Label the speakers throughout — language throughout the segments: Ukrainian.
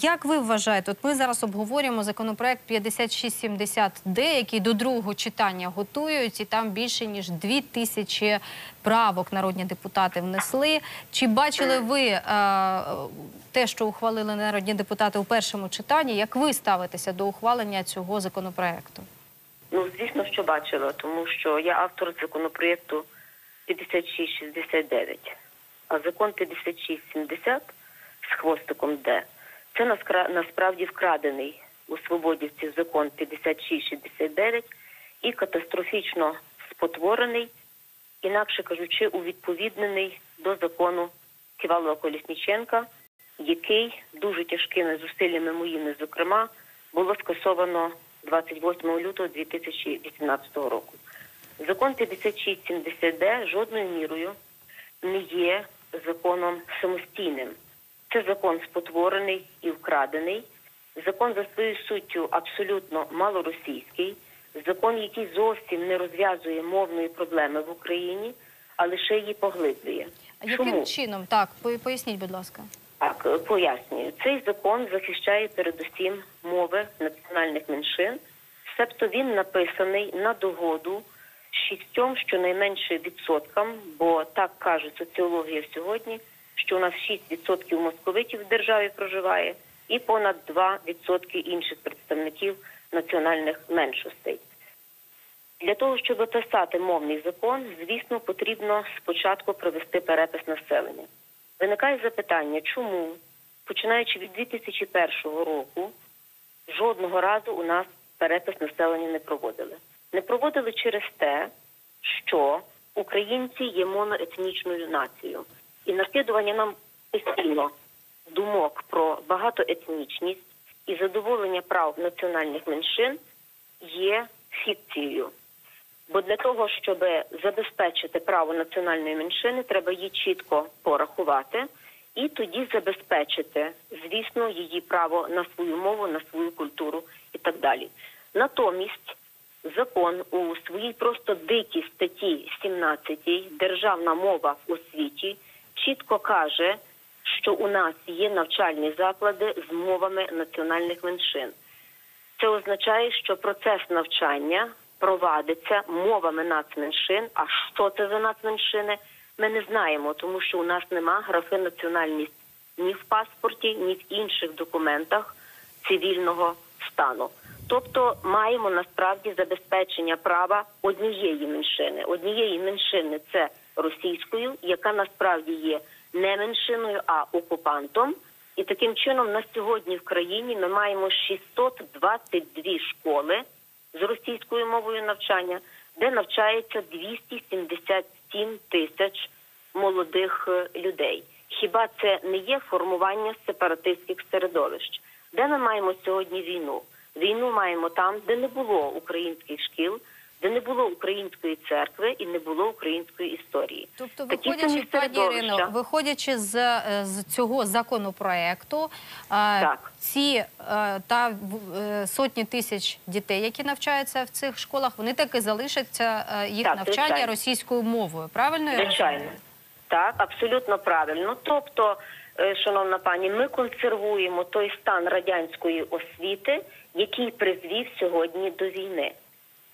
Speaker 1: Як ви вважаєте, от ми зараз обговорюємо законопроект 5670Д, який до другого читання готують, і там більше ніж дві тисячі правок народні депутати внесли. Чи бачили ви е, те, що ухвалили народні депутати у першому читанні? Як ви ставитеся до ухвалення цього законопроекту?
Speaker 2: Ну, звісно, що бачила, тому що я автор законопроєкту 5669, а закон 5670 з хвостиком Д це насправді вкрадений у свободівців закон 5669 і катастрофічно спотворений, інакше кажучи, увідповіднений до закону Ківалова Колісніченка, який дуже тяжкими зусиллями моїми, зокрема, було скасовано 28 лютого 2018 року. Закон 5670Д жодною мірою не є законом самостійним. Це закон спотворений і вкрадений. Закон за своєю суттю абсолютно малоросійський, закон, який зовсім не розв'язує мовної проблеми в Україні, а лише її поглиблює.
Speaker 1: А Яким чином? Так, поясніть, будь ласка.
Speaker 2: Так, е, пояснюю. Цей закон захищає передусім мови національних меншин, себто він написаний на догоду шістьом щонайменше відсоткам, бо так каже соціологія сьогодні, що у нас 6% московитів в державі проживає, і понад 2% інших представників національних меншостей. Для того, щоб описати мовний закон, звісно, потрібно спочатку провести перепис населення. Виникає запитання, чому, починаючи від 2001 року, жодного разу у нас перепис населення не проводили. Не проводили через те, що українці є моноетнічною нацією, і накидування нам постійно думок про багатоетнічність і задоволення прав національних меншин є фікцією. Бо для того, щоб забезпечити право національної меншини, треба її чітко порахувати і тоді забезпечити, звісно, її право на свою мову, на свою культуру і так далі. Натомість закон у своїй просто дикій статті 17 Державна мова в освіті чітко каже, що у нас є навчальні заклади з мовами національних меншин. Це означає, що процес навчання провадиться мовами нацменшин. А що це за нацменшини? Ми не знаємо, тому що у нас нема графи національність ні в паспорті, ні в інших документах цивільного стану. Тобто маємо насправді забезпечення права однієї меншини. Однієї меншини це російською, яка насправді є не меншиною, а окупантом. І таким чином на сьогодні в країні ми маємо 622 школи з російською мовою навчання, де навчається 277 тисяч молодих е, людей. Хіба це не є формування сепаратистських середовищ? Де ми маємо сьогодні війну? Війну маємо там, де не було українських шкіл, де не було української церкви і не було української історії.
Speaker 1: Тобто, виходячи, пані. Ірино, виходячи з, е, з цього законопроекту, е,
Speaker 2: Так.
Speaker 1: ці е, та сотні тисяч дітей, які навчаються в цих школах, вони таки залишаться їх
Speaker 2: Так,
Speaker 1: навчання
Speaker 2: звичайно.
Speaker 1: російською мовою. Правильно
Speaker 2: Звичайно. Так, абсолютно правильно. Тобто, е, шановна пані, ми консервуємо той стан радянської освіти, який призвів сьогодні до війни.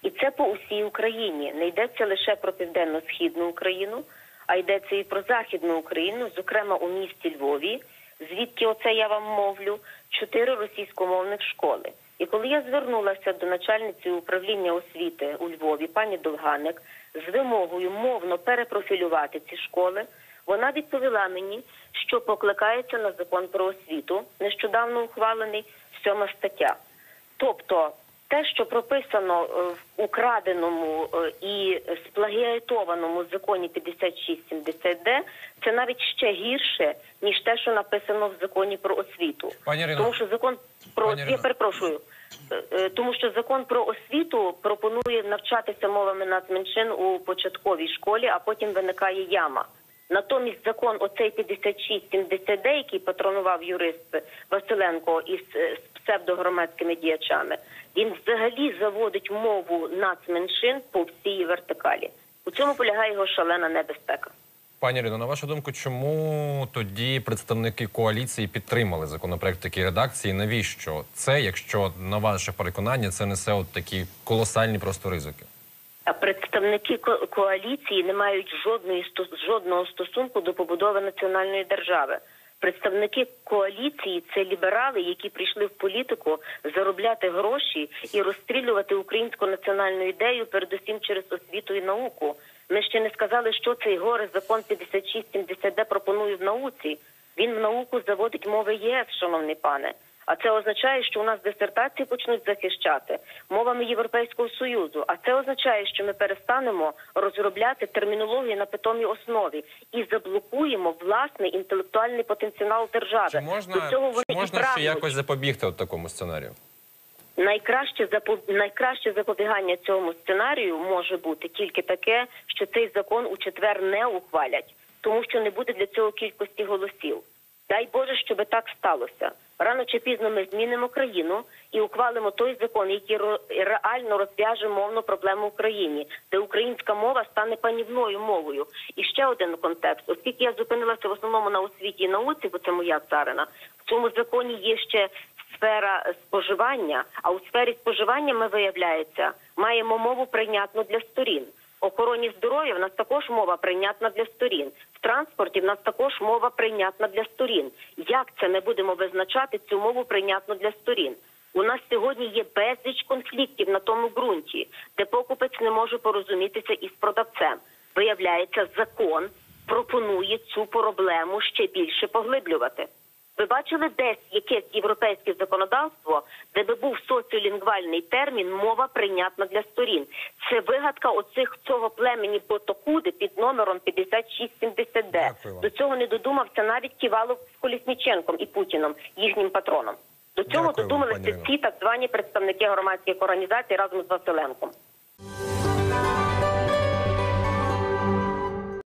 Speaker 2: І це по усій Україні. Не йдеться лише про південно-східну Україну, а йдеться і про західну Україну, зокрема у місті Львові, звідки оце я вам мовлю, чотири російськомовних школи. І коли я звернулася до начальниці управління освіти у Львові, пані Довганик, з вимогою мовно перепрофілювати ці школи, вона відповіла мені, що покликається на закон про освіту, нещодавно ухвалений сьома стаття. Тобто те, що прописано е, в украденому е, і сплагіатованому законі 5670Д, це навіть ще гірше, ніж те, що написано в законі про освіту.
Speaker 3: Пані Ірино.
Speaker 2: Тому що закон про
Speaker 3: Пані
Speaker 2: я перепрошую. Е, Тому що закон про освіту пропонує навчатися мовами нацменшин у початковій школі, а потім виникає яма. Натомість закон оцей 5670Д, який патронував юрист Василенко із е, псевдогромадськими діячами, він взагалі заводить мову нацменшин по всій вертикалі. У цьому полягає його шалена небезпека.
Speaker 3: Пані Ірино, на вашу думку, чому тоді представники коаліції підтримали законопроект такій редакції? Навіщо це, якщо на ваше переконання це несе от такі колосальні просто ризики?
Speaker 2: Представники ко- коаліції не мають жодної жодного стосунку до побудови національної держави. Представники коаліції це ліберали, які прийшли в політику заробляти гроші і розстрілювати українську національну ідею, передусім через освіту і науку. Ми ще не сказали, що цей горе закон 5670 пропонує в науці. Він в науку заводить мови ЄС, шановний пане. А це означає, що у нас дисертації почнуть захищати мовами Європейського союзу. А це означає, що ми перестанемо розробляти термінологію на питомій основі і заблокуємо власний інтелектуальний потенціал держави.
Speaker 3: Чи можна,
Speaker 2: До цього вони
Speaker 3: чи можна ще якось запобігти от такому сценарію?
Speaker 2: Найкраще запо- найкраще запобігання цьому сценарію може бути тільки таке, що цей закон у четвер не ухвалять, тому що не буде для цього кількості голосів. Дай Боже, щоб так сталося. Рано чи пізно ми змінимо країну і ухвалимо той закон, який реально розв'яже мовну проблему в Україні, де українська мова стане панівною мовою. І ще один контекст, оскільки я зупинилася в основному на освіті і науці, бо це моя царина, в цьому законі є ще сфера споживання. А у сфері споживання ми виявляється маємо мову прийнятну для сторін. Охороні здоров'я в нас також мова прийнятна для сторін. В транспорті в нас також мова прийнятна для сторін. Як це ми будемо визначати цю мову прийнятну для сторін? У нас сьогодні є безліч конфліктів на тому ґрунті, де покупець не може порозумітися із продавцем. Виявляється, закон пропонує цю проблему ще більше поглиблювати. Ви бачили десь якесь європейське законодавство, де би був соціолінгвальний термін мова прийнятна для сторін. Це вигадка оцих цього племені Ботокуди під номером 5670 д
Speaker 3: Дякую вам.
Speaker 2: До цього не додумався навіть Ківалов з Колісніченком і Путіном, їхнім патроном. До цього
Speaker 3: Дякую
Speaker 2: додумалися
Speaker 3: Ірино.
Speaker 2: ці так звані представники громадських організацій разом з Василенком.